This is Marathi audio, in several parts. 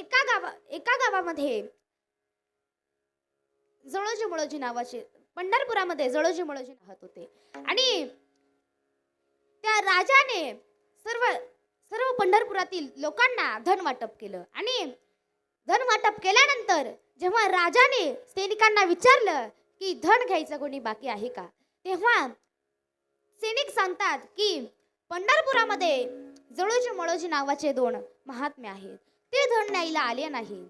एका गावा एका गावामध्ये जळोजी मळोजी नावाचे पंढरपुरामध्ये जळोजी मळोजी राहत होते. आणि त्या राजाने सर्व सर्व पंढरपुरातील लोकांना धन वाटप केलं. आणि धन वाटप केल्यानंतर जेव्हा राजाने सैनिकांना विचारलं की धन घ्यायचं कोणी बाकी आहे का? तेव्हा सैनिक सांगतात की पंढरपुरामध्ये जळोजी मळोजी नावाचे दोन महात्मे आहेत. ते धन न्यायला आले नाही.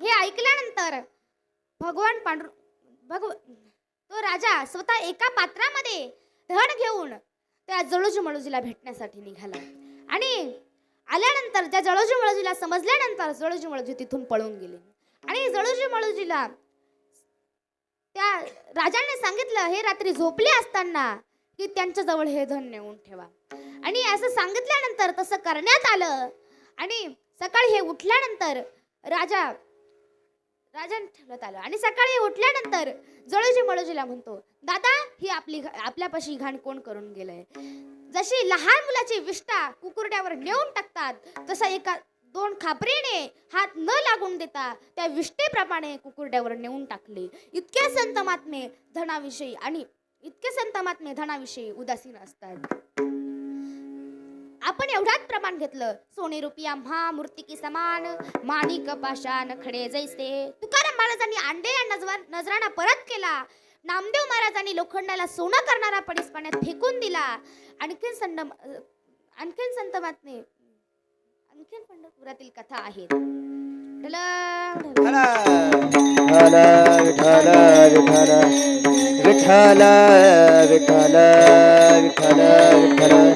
हे ऐकल्यानंतर भगवान पांडुर भगव तो राजा स्वतः एका पात्रामध्ये धन घेऊन त्या जळोजी मळोजीला भेटण्यासाठी निघाला. आणि आल्यानंतर त्या जळोजी मळोजीला समजल्यानंतर जळोजी मळोजी तिथून पळून गेले. आणि जळोजी मळोजीला त्या राजाने सांगितलं हे रात्री झोपले असताना की त्यांच्याजवळ हे धन नेऊन ठेवा. आणि असं सांगितल्यानंतर तसं करण्यात आलं. आणि सकाळी हे उठल्यानंतर राजा राजाने ठेवण्यात आलं. आणि सकाळी उठल्यानंतर जळोजी मळोजीला म्हणतो दादा ही आपली आपल्यापाशी घाण कोण करून गेलंय? जशी लहान मुलाची विष्ठा कुकुरड्यावर नेऊन टाकतात तसा एका दोन खापरीने हात न लागून देता त्या विष्ठेप्रमाणे कुकुरड्यावर नेऊन टाकले. इतके संत महात्मे धनाविषयी आणि इतके संत महात्मे धनाविषयी उदासीन असतात. आपण एवढाच प्रमाण घेतलं. सोने रुपया म्हा मूर्ती की समान. माणिक पाषाण खडे जैसे. तुकाराम महाराजांनी अंडे या नजराणा परत केला. नामदेव महाराजांनी लोखंडाला सोनं करणारा पडीस पाण्यात फेकून दिला. आणखीन संत आणखीन संत महात्मे आणखीन पंढरपुरातील कथा आहेत. ढलं, ढलं. विठ्ठल विठ्ठल विठ्ठल